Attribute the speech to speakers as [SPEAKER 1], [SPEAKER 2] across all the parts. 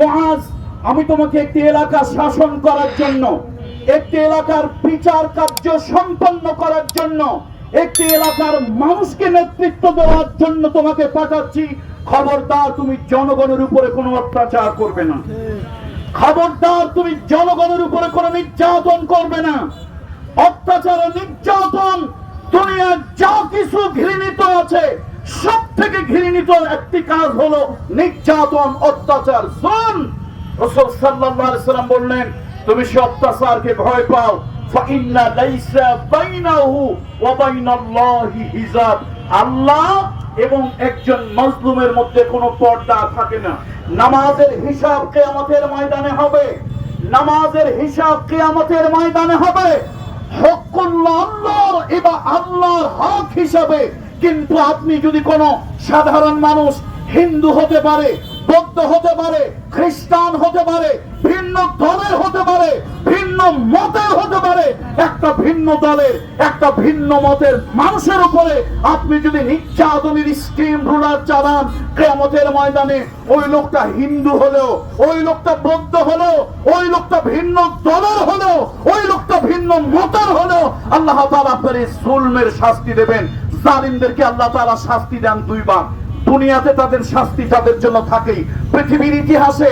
[SPEAKER 1] মহাজ আমি তোমাকে একটি এলাকা শাসন করার জন্য, একটি এলাকার বিচার কার্য সম্পন্ন করার জন্য, একটি এলাকার মানুষকে নেতৃত্ব দেওয়ার জন্য তোমাকে পাঠাচ্ছি। খবরদার, তুমি জনগণের উপরে কোনো অত্যাচার করবে না। খবরদার, তুমি জনগণের উপরে কোনো নির্যাতন করবে না। অত্যাচার নির্যাতন, দুনিয়ার যা কিছু ঘৃণিত আছে সব থেকে ঘৃণিত একটি কাজ হলো নির্যাতন, অত্যাচার। শোন, রসুল সাল্লাম বললেন, তুমি সে অত্যাচারকে ভয় পাও। আল্লাহ এবং একজন মজলুমের মধ্যে কোনো পর্দা থাকে না। নামাজের হিসাব কিয়ামতের ময়দানে হবে। নামাজের হিসাব কিয়ামতের ময়দানে হবে। হকুল্লাহ আল্লাহর হক হিসাবে কিন্তু আপনি যদি কোনো সাধারণ মানুষ, হিন্দু হতে পারে, বৌদ্ধ হতে পারে, খ্রিস্টান হতে পারে, ভিন্ন দলের হতে পারে, ভিন্ন মতের হতে পারে, একটা ভিন্ন দলের, একটা ভিন্ন মতের মানুষের উপরে আপনি যদি নির্যাতনের স্কিম রুলার চালান কেমতের ময়দানে ওই লোকটা হিন্দু হলেও, ওই লোকটা বৌদ্ধ হলেও, ওই লোকটা ভিন্ন দলের হলেও, ওই লোকটা ভিন্ন মতের হলেও, আল্লাহ তাআলা আপনার এই জুলমের শাস্তি দেবেন। জালিমদেরকে আল্লাহ তাআলা শাস্তি দেন দুইবার। দুনিয়াতে তাদের শাস্তি তাদের জন্য থাকেই। পৃথিবীর ইতিহাসে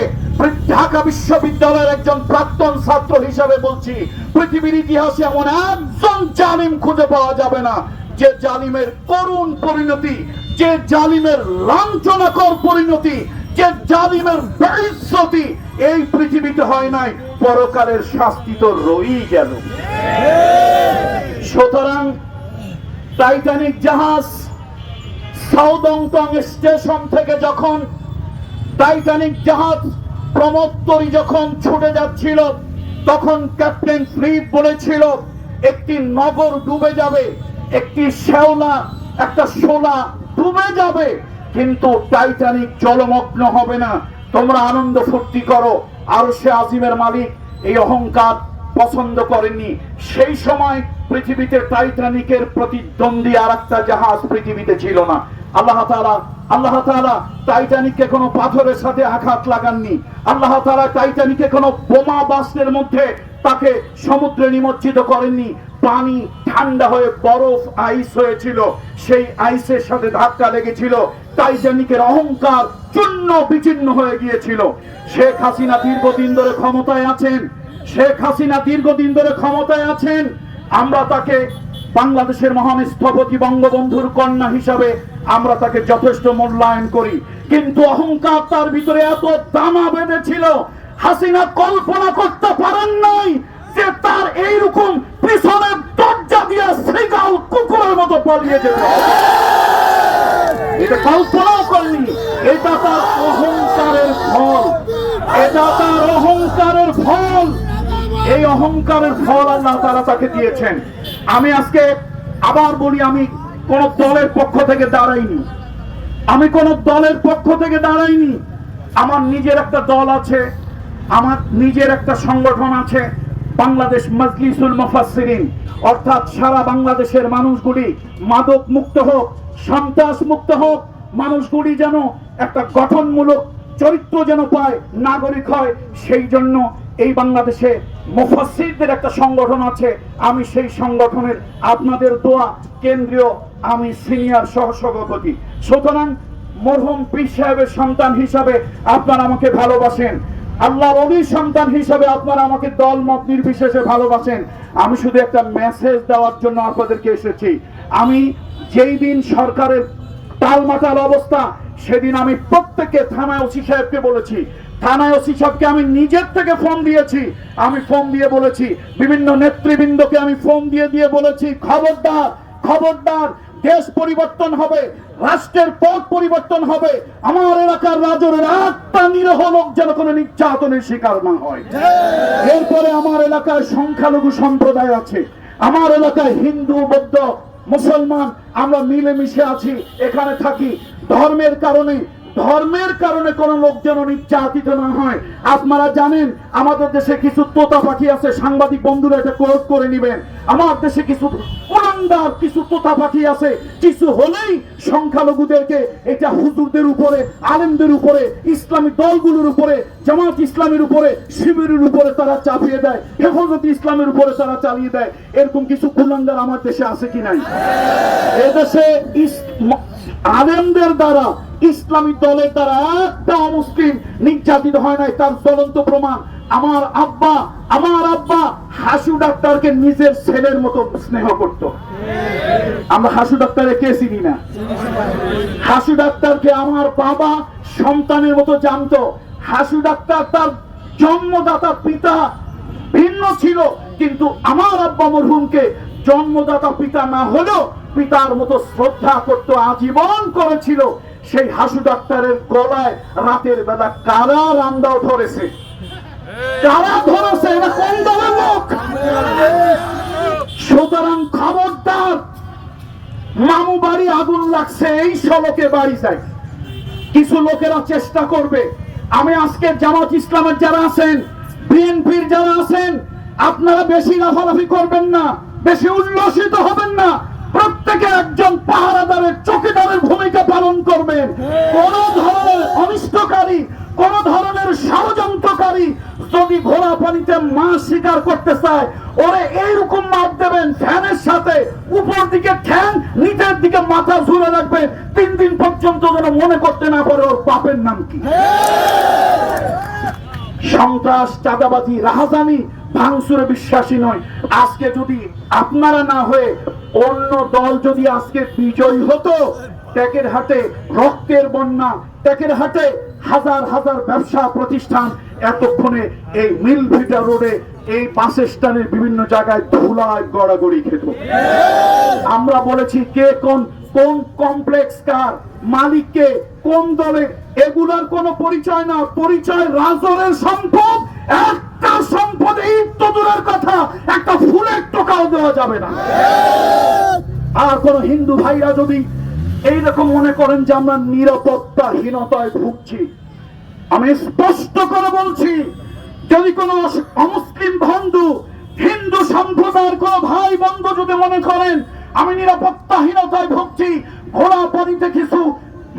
[SPEAKER 1] ঢাকা বিশ্ববিদ্যালয়ের একজন প্রাক্তন ছাত্র হিসাবে বলছি, পৃথিবীর ইতিহাসে এমন একজন জালিম খুঁজে পাওয়া যাবে না। যে জালিমের করুণ পরিণতি, যে জালিমের লাঞ্ছনাকর পরিণতি, যে জালিমের বেইজ্জতি এই পৃথিবীতে হয় নাই। পরকালের শাস্তি তো রয়েই গেল। সুতরাং টাইটানিক জাহাজ সাউদংটং স্টেশন থেকে যখন টাইটানিক জাহাজ প্রমোত্তরি যখন ছুটে যাচ্ছিল, তখন ক্যাপ্টেন ফ্লিপ বলেছিল, একটি নগর ডুবে যাবে, একটি শেওলা একটা শোলা ডুবে যাবে, কিন্তু টাইটানিক জলমগ্ন হবে না। তোমরা আনন্দ ফুর্তি করো। আর সে আজিমের মালিক এই অহংকার পছন্দ করেননি। সেই সময় পৃথিবীতে টাইটানিকের প্রতিদ্বন্দ্বী আর একটা জাহাজ পৃথিবীতে ছিল না। আল্লাহ তাআলা আল্লাহ তাআলা টাইটানিককে কোনো পাথরের সাথে আঘাত লাগাননি। আল্লাহ তাআলা টাইটানিকে কোনো বোমা বাস্টের মধ্যে তাকে সমুদ্রে নিমজ্জিত করেননি। পানি ঠান্ডা হয়ে বরফ, আইস হয়েছিল। সেই আইসের সাথে ধাক্কা লেগেছিল। টাইটানিকের অহংকার চূর্ণ বিচ্ছিন্ন হয়ে গিয়েছিল। শেখ হাসিনা দীর্ঘদিন ধরে ক্ষমতায় আছেন। শেখ হাসিনা দীর্ঘদিন ধরে ক্ষমতায় আছেন। আমরা তাকে বাংলাদেশের মহান স্থপতি বঙ্গবন্ধুর কন্যা হিসাবে আমরা তাকে যথেষ্ট মূল্যায়ন করি। কিন্তু অহংকার তার ভিতরে এত দানা বেঁধেছিল, হাসিনা কল্পনা করতে পারেন নাই যে তার এইরকম পিছনের দরজা দিয়ে শ্রীগাল কুকুরের মতো পালিয়ে যেতে। এটা কল্পনাও করেনি। এটা তার অহংকারের ফল। এটা তার অহংকারের ফল। এই অহংকারের ফল আল্লাহ তারা তাকে দিয়েছেন। আমি আজকে আবার বলি, আমি কোন দলের পক্ষ থেকে দাঁড়াইনি। আমি কোন দলের পক্ষ থেকে দাঁড়াইনি। আমার নিজের একটা দল আছে, আমার নিজের একটা সংগঠন আছে, বাংলাদেশ মজলিসুল মুফাসসিরিন। অর্থাৎ সারা বাংলাদেশের মানুষগুলি মাদক মুক্ত হোক, সন্ত্রাস মুক্ত হোক, মানুষগুলি যেন একটা গঠনমূলক চরিত্র যেন পায়, নাগরিক হয়, সেই জন্য এই বাংলাদেশে মুফাসসিরদের একটা সংগঠন আছে। আমি সেই সংগঠনের আপনাদের দোয়া, কেন্দ্রীয় আমি সিনিয়র সহসভাপতি। সুতরাং মরহুম পীর সাহেবের সন্তান হিসাবে আপনারা আমাকে ভালোবাসেন। আল্লাহর অলির সন্তান হিসাবে আপনারা আমাকে দল মত নির্বিশেষে ভালোবাসেন। আমি শুধু একটা মেসেজ দেওয়ার জন্য আপনাদেরকে এসেছি। আমি যেই দিন সরকারের টালমাটাল অবস্থা, সেদিন আমি প্রত্যেককে থানায় ওসি সাহেবকে বলেছি থানায় ওসি সাহেবকে আমি নিজের থেকে ফোন দিয়েছি। আমি ফোন দিয়ে বলেছি, বিভিন্ন নেতৃবৃন্দকে আমি ফোন দিয়ে দিয়ে বলেছি, খবরদার খবরদার, দেশ পরিবর্তন হবে, রাষ্ট্রের পথ পরিবর্তন হবে, আমার এলাকার রাজরের একটা নিরহ লোক যেন কোনো নির্যাতনের শিকার না হয়। এরপরে আমার এলাকায় সংখ্যালঘু সম্প্রদায় আছে। আমার এলাকায় হিন্দু, বৌদ্ধ, মুসলমান, আমরা মিলেমিশে আছি, এখানে থাকি। ধর্মের কারণে ধর্মের কারণে কোন লোক যেন নির্যাতিত না হয়। আপনারা জানেন, আমাদের দেশে কিছু তোতা পাখি আছে, সাংবাদিক বন্ধুরা এটা ক্রোধ করে নিবেন। আমার দেশে কিছু কুলাঙ্গার কিছু তোতা পাখি আছে, কিছু হলেই সংখ্যালঘুদেরকে এটা হুজুরদের উপরে, আলেমদের উপরে, ইসলামী দলগুলোর উপরে, জামাত ইসলামের উপরে, শিবিরের উপরে তারা চাপিয়ে দেয়, হেফাজত ইসলামের উপরে তারা চালিয়ে দেয়। এরকম কিছু কুলাঙ্গার আমার দেশে আছে কি নাই? এদেশে আলেমদের দ্বারা ইসলামী দলের দ্বারা একটা মুসলিম নির্যাতিত হয় নাই, তার জ্বলন্ত প্রমাণ। আমার আব্বা আমার আব্বা হাসু ডাক্তারকে নিজের ছেলের মতো স্নেহ করত। আমরা হাসু ডাক্তারে কে চিনি না? হাসু ডাক্তারকে আমার বাবা সন্তানের মতো জানতো। হাসু ডাক্তার তার জন্মদাতা পিতা ভিন্ন ছিল, কিন্তু আমার আব্বা মরহুমকে জন্মদাতা পিতা না হলেও পিতার মতো শ্রদ্ধা করত, আজীবন করেছিল। সেই হাসু ডাক্তারের গলায় রাতের বেলা কারা রান্দাও ধরেছে? কারা ধরেছে, এরা কোন দলের লোক? সুতরাং খবরদার, মামু বাড়ি আগুন লাগছে, এই সড়কে বাড়ি যায় কিছু লোকেরা চেষ্টা করবে। আমি আজকে জামাত ইসলামের যারা আছেন, বিএনপির যারা আছেন, আপনারা বেশি লাফালাফি করবেন না, বেশি উল্লসিত হবেন না। প্রত্যেকে একজন পাহারাদারের, চকিদারের ভূমিকা পালন করবেন। কোন ধরনের অনিষ্টকারী, কোন ধরনের ষড়যন্ত্রকারী যদি ঘোড়া পানিতে মাছ শিকার করতে চায়, ওরে এইরকম মাপ দেবেন, ফ্যানের সাথে উপর দিকে ঠ্যাং, নিচের দিকে মাথা ঝুলে রাখবেন, তিন দিন পর্যন্ত যেন মনে করতে না পারে ওর বাপের নাম কি। সন্ত্রাস, চাঁদাবাজি, রাহাজানি ভাঙচুরে বিশ্বাসী নয়। আজকে যদি আপনারা না হয়ে অন্য দল যদি আজকে বিজয়ী হতো ট্যাকের হাটে, রক্তের বন্যা ট্যাকের হাটে হাজার হাজার ব্যবসা প্রতিষ্ঠান এতক্ষণে এই মিল ভিটা রোডে এই বাস স্ট্যান্ডের বিভিন্ন জায়গায় ধুলায় গড়াগড়ি খেত। আমরা বলেছি কে কোন কোন কমপ্লেক্স কার মালিককে কোন দলের, এগুলার কোনো পরিচয় না। পরিচয় রাজরের সম্পদ, একটা সম্পদ তো দূরের কথা, একটা ফুলের টোকাও দেওয়া যাবে না। আর কোন হিন্দু ভাইরা যদি এইরকম মনে করেন যে আমরা নিরাপত্তাহীনতায় ভুগছি। আমি স্পষ্ট করে বলছি যদি কোনো অমুসলিম বন্ধু হিন্দু সম্প্রদায়ের কোন ভাই বন্ধু যদি মনে করেন আমি নিরাপত্তাহীনতায় ভুগছি ঘোড়া পানিতে কিছু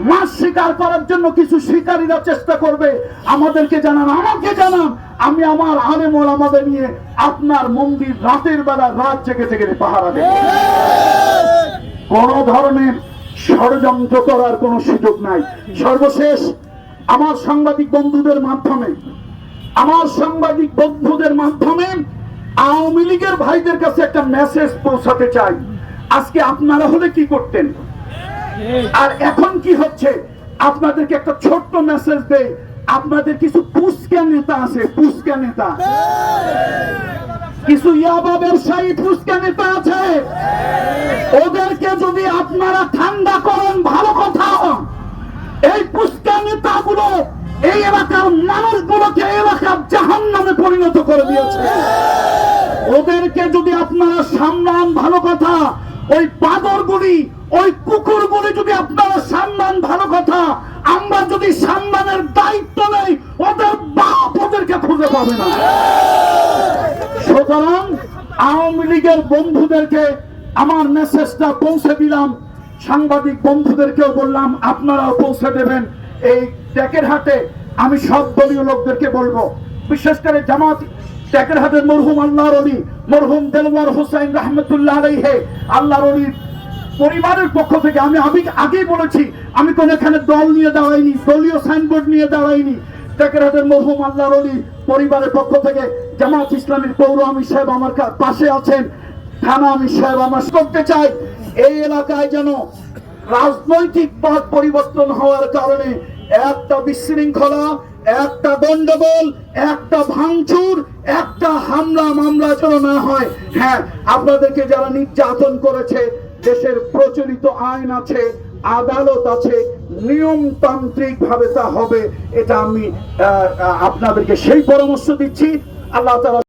[SPEAKER 1] মাছ শিকার করার জন্য কিছু শিকারীরা চেষ্টা করবে আমাদেরকে জানান আমাকে জানান আমি আমার আলেমল আমাদের নিয়ে আপনার মন্দির রাতের বেলা রাত জেগে জেগে পাহারা দেব। কোন ধরনের ষড়যন্ত্র করার কোনো সুযোগ নাই। সর্বশেষ, আমার সাংবাদিক বন্ধুদের মাধ্যমে, আমার সাংবাদিক বন্ধুদের মাধ্যমে আওয়ামী লীগের ভাইদের কাছে একটা মেসেজ পৌঁছাতে চাই। আজকে আপনারা হলে কি করতেন? আর এখন কি হচ্ছে? আপনাদেরকে একটা ছোট্ট মেসেজ দেয় আপনাদের কিছু পুস্কা নেতা আছে, পুস্কা নেতা। কিছু ইয়াবা ব্যবসায়ী ফুসকা নেতা আছে। ওদেরকে যদি আপনারা ঠান্ডা করেন, ভালো কথা। এই ফুসকা নেতাগুলো এই এলাকার মানুষগুলোকে এই এলাকার জাহান নামে পরিণত করে দিয়েছে। ওদেরকে যদি আপনারা সামলান ভালো কথা, ওই বাদরগুলি ওই কুকুরগুলি যদি আপনারা সামলান ভালো কথা, আমরা যদি সামলানের দায়িত্ব নেই, ওদের বাপ ওদেরকে খুঁজে পাবে না। সুতরাং আওয়ামী লীগের বন্ধুদেরকে আমার মেসেজটা পৌঁছে দিলাম। সাংবাদিক বন্ধুদেরকেও বললাম, আপনারাও পৌঁছে দেবেন। এই ট্যাকের হাটে আমি সব দলীয় লোকদেরকে বলব, বিশেষ করে জামাত, ট্যাকের হাটের মরহুম আল্লাহর অলি মরহুম দেলওয়ার হোসাইন রহমতুল্লাহ আলাইহে, আল্লাহর অলির পরিবারের পক্ষ থেকে আমি আমি আগেই বলেছি, আমি কোন এখানে দল নিয়ে দাঁড়াইনি, দলীয় সাইনবোর্ড নিয়ে দাঁড়াইনি। টেকেরাদের মরহুম আল্লাহর অলি পরিবারের পক্ষ থেকে জামাত ইসলামের পৌর আমির সাহেব আমার পাশে আছেন। থানা আমির সাহেব, আমার করতে চাই এই এলাকায় যেন রাজনৈতিক পথ পরিবর্তন হওয়ার কারণে একটা বিশৃঙ্খলা, একটা গন্ডগোল, একটা ভাঙচুর, একটা হামলা মামলা যেন না হয়। হ্যাঁ আপনাদেরকে যারা নির্যাতন করেছে, দেশের প্রচলিত আইন আছে আদালত আছে নিয়মতান্ত্রিক ভাবে তা হবে এটা আমি আপনাদেরকে সেই পরামর্শ দিচ্ছি। আল্লাহ তাআলা